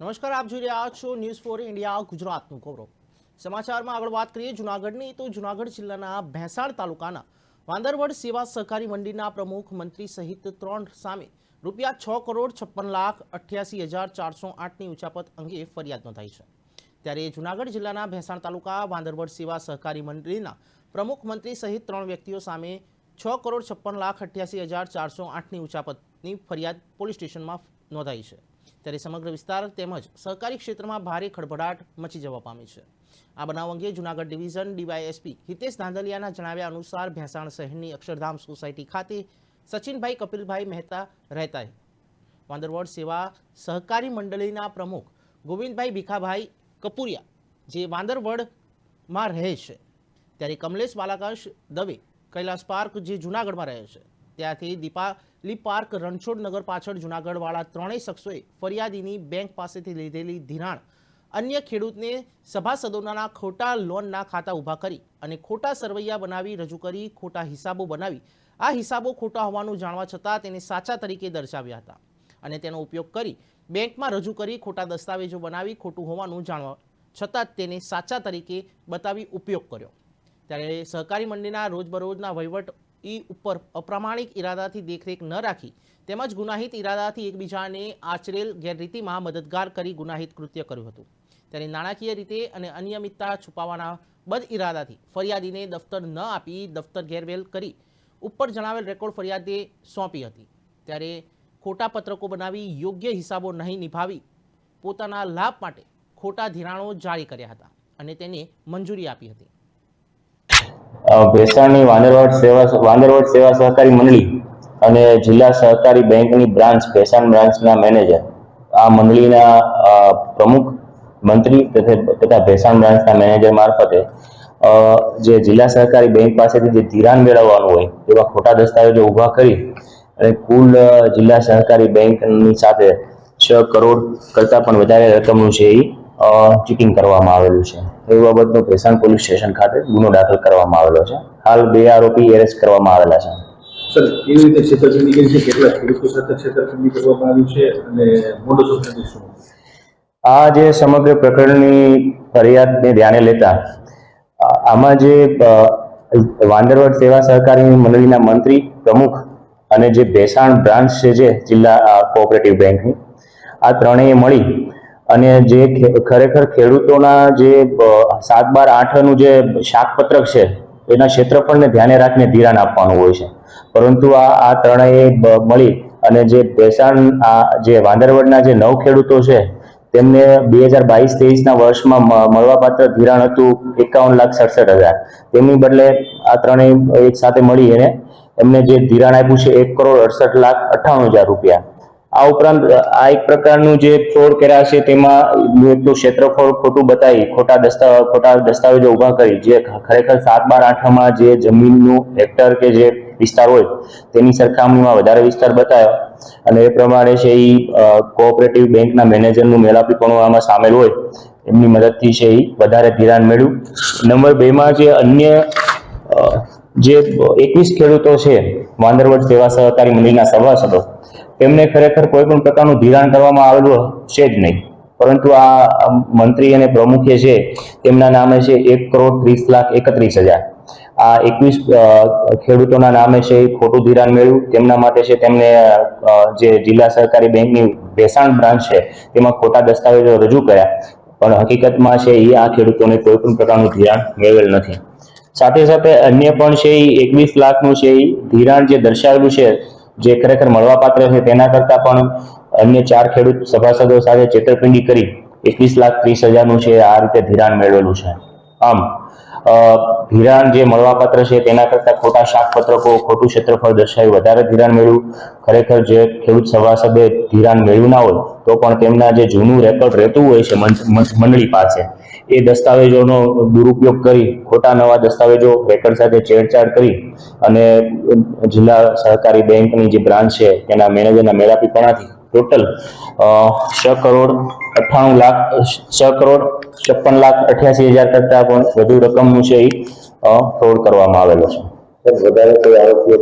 નમસ્કાર, આપ જોઈ રહ્યા છો ન્યૂઝ ફોર ઇન્ડિયા ગુજરાતનું ગૌરવ. સમાચારમાં આગળ વાત કરીએ જુનાગઢની, તો જુનાગઢ જિલ્લાના ભેંસાણ તાલુકાના વાંદરવડ સેવા સહકારી મંડળીના પ્રમુખ મંત્રી સહિત ત્રણ સામે રૂપિયા છ કરોડ છપ્પન લાખ અઠ્યાસી હજાર ચારસો આઠની ઉચાપત અંગે ફરિયાદ નોંધાઈ છે. ત્યારે જુનાગઢ જિલ્લાના ભેંસાણ તાલુકા વાંદરવડ સેવા સહકારી મંડળીના પ્રમુખ મંત્રી સહિત ત્રણ વ્યક્તિઓ સામે છ કરોડ છપ્પન લાખ અઠ્યાસી હજાર ચારસો આઠની ઉચાપતની ફરિયાદ પોલીસ સ્ટેશનમાં નોંધાઈ છે. ત્યારે સમગ્ર વિસ્તાર તેમજ સહકારી ક્ષેત્રમાં ભારે ખળભળાટ મચી જવા પામી છે. આ બનાવ અંગે જુનાગઢ ડિવિઝન ડીવાયએસપી હિતેશ ધાંધલિયાના જણાવ્યા અનુસાર ભેંસાણ શહેરની અક્ષરધામ સોસાયટી ખાતે સચિનભાઈ કપિલભાઈ મહેતા રહેતા વાંદરવડ સેવા સહકારી મંડળીના પ્રમુખ ગોવિંદભાઈ ભીખાભાઈ કપુરિયા, જે વાંદરવડમાં રહે છે. ત્યારે કમલેશ બાલાકાશ દવે, કૈલાસ પાર્ક, જે જુનાગઢમાં રહે છે. ત્યાંથી દીપાલી પાર્ક રણછોડ નગર પાછળ જુનાગઢવાળા ત્રણેય શખ્સોએ ફરિયાદીની બેંક પાસેથી લીધેલી ધિરાણ. અન્ય ખેડૂતને સભાસદોના ખોટા લોનના ખાતા ઊભા કરી અને ખોટા સરવૈયા બનાવી રજૂ કરી, ખોટા હિસાબો બનાવી. આ હિસાબો ખોટા હોવાનું જાણવા છતાં તેને સાચા તરીકે દર્શાવ્યા હતા અને તેનો ઉપયોગ કરી બેંકમાં રજૂ કરી ખોટા દસ્તાવેજો બનાવી ખોટું હોવાનું જાણવા છતાં તેને સાચા તરીકે બતાવી ઉપયોગ કર્યો. ત્યારે સહકારી મંડળીના રોજબરોજના વહીવટ ઈ ઉપર અપ્રામાણિક ઈરાદાથી દેખરેખ ન રાખી, તેમજ ગુનાહિત ઈરાદાથી એકબીજાને આચરેલ ગેરરીતિમાં મદદગાર કરી ગુનાહિત કૃત્ય કર્યું હતું. ત્યારે નાણાકીય રીતે અને અનિયમિતતા છુપાવવાના બદ ઇરાદાથી ફરિયાદીને દફતર ન આપી દફતર ગેરવેલ કરી ઉપર જણાવેલ રેકોર્ડ ફરિયાદે સોંપી હતી. ત્યારે ખોટા પત્રકો બનાવી યોગ્ય હિસાબો નહીં નિભાવી પોતાના લાભ માટે ખોટા ધિરાણો જારી કર્યા હતા અને તેને મંજૂરી આપી હતી. ભેસાણની વાંદરવાડ સેવા વાંદરવાડ સેવા સહકારી મંડળી અને જિલ્લા સહકારી બેંકની બ્રાન્ચ, ભેસાણ બ્રાન્ચના મેનેજર. આ મંડળીના પ્રમુખ મંત્રી તથા ભેસાણ બ્રાન્ચના મેનેજર મારફતે જે જિલ્લા સહકારી બેંક પાસેથી જે ધિરાણ મેળવવાનું હોય તેવા ખોટા દસ્તાવેજો ઊભા કરી અને કુલ જિલ્લા સહકારી બેંકની સાથે છ કરોડ કરતાં પણ વધારે રકમનું છે એ ચીટિંગ કરવામાં આવેલું છે. એ બાબતનો ભેસાણ પોલીસ સ્ટેશન ખાતે ગુનો દાખલ કરવામાં આવેલો છે. હાલ બે આરોપી એરેસ્ટ કરવામાં આવેલા છે. સર કેવી રીતે છેતરપિંડી કરી છે? કેટલા ખેડૂતો સાથે છેતરપિંડી કરવામાં આવી છે અને મોડસ ઓપરેન્ડી શું? આ જે સમગ્ર પ્રકરણની ફરિયાદને ધ્યાને લેતા આમાં જે વાંદરવડ સેવા સહકારી મંડળીના મંત્રી પ્રમુખ અને જે ભેસાણ બ્રાન્ચ છે જે જિલ્લા કોઓપરેટિવ બેંકની આ ત્રણેય મળી અને જે ખરેખર ખેડૂતોના જે સાત બાર આઠનું જે શાકપત્રક છે, એના ક્ષેત્રફળને ધ્યાને રાખીને ધિરાણ આપવાનું હોય છે. પરંતુ આ આ ત્રણેય મળી અને જે ભેસાણ, આ જે વાંદરવડના જે નવ ખેડૂતો છે, તેમને બે હજાર બાવીસ તેવીસના વર્ષમાં મળવાપાત્ર ધિરાણ હતું એકાવન લાખ સડસઠ હજાર. તેમની બદલે આ ત્રણેય એક સાથે મળી અને એમને જે ધિરાણ આપ્યું છે, એક કરોડ અડસઠ લાખ અઠ્ઠાણું હજાર રૂપિયા. આ ઉપરાંત આ એક પ્રકારનું જે ફ્રોડ કર્યા છે તેમાં એકનું ક્ષેત્રફળ ખોટું બતાવી, ખોટા દસ્તા, ખોટા દસ્તાવેજો ઊભા કરી, જે ખરેખર સાત બાર આઠમાં જે જમીનનું હેક્ટર કે જે વિસ્તાર હોય, તેની સરખામણીમાં વધારે વિસ્તાર બતાવ્યો અને એ પ્રમાણે છે એ કોઓપરેટિવ બેંકના મેનેજરનું મેળાપીપણું આમાં સામેલ હોય, એમની મદદથી છે એ વધારે ધિરાણ મેળવ્યું નંબર બેમાં જે અન્ય જે એકવીસ ખેડૂતો છે વાંદરવડ સેવા સહકારી મંડળના સભાસદો, તેમને ખરેખર કોઈ પણ પ્રકારનું ધિરાણ કરવામાં આવેલું છે જ નહીં. પરંતુ આ મંત્રી અને પ્રમુખે છે, તેમના નામે છે એક કરોડ ત્રીસ લાખ એકત્રીસ હજાર. આ એકવીસ ખેડૂતોના નામે છે ખોટું ધિરાણ મેળવ્યું. તેમના માટે છે તેમને જે જિલ્લા સહકારી બેંકની ભેસાણ બ્રાન્ચ છે, તેમાં ખોટા દસ્તાવેજો રજૂ કર્યા. પણ હકીકતમાં છે એ આ ખેડૂતોને કોઈ પણ પ્રકારનું ધિરાણ મેળવેલ નથી. સાથે સાથે અન્ય પણ છે એ એકવીસ લાખનું છે એ ધિરાણ જે દર્શાવેલું છે, જે ખરેખર મળવાપાત્ર છે તેના કરતાં પણ અન્ય ચાર ખેડૂત સભાસદો સાથે છેતરપિંડી કરી એકવીસ લાખ ત્રીસ હજારનું છે આ રીતે ધિરાણ મેળવેલું છે. આમ ધિરાણ જે મળવાપાત્ર છે તેના કરતાં ખોટા શાકપત્રકો, ખોટું ક્ષેત્રફળ દર્શાવી વધારે ધિરાણ મેળવ્યું. ખરેખર જે ખેડૂત સભાસદે ધિરાણ મેળવ્યું ના હોય તો પણ તેમના જે જૂનું રેકોર્ડ રહેતું હોય છે મંડળી પાસે એ દસ્તાવેજોનો દુરુપયોગ કરી, ખોટા નવા દસ્તાવેજો રેકર્ડ સાથે છેડછાડ કરી અને જિલ્લા સહકારી બેંકની જે બ્રાન્ચ છે તેના મેનેજરના મેળાપીપણાથી ટોટલ છ કરોડ અઠ્ઠાણું લાખ, છ કરોડ છપ્પન લાખ અઠ્યાસી હજાર કરતાં પણ વધુ રકમનું છે એ ફ્રોડ કરવામાં આવેલો છે. વધારે કોઈ આરોપીઓ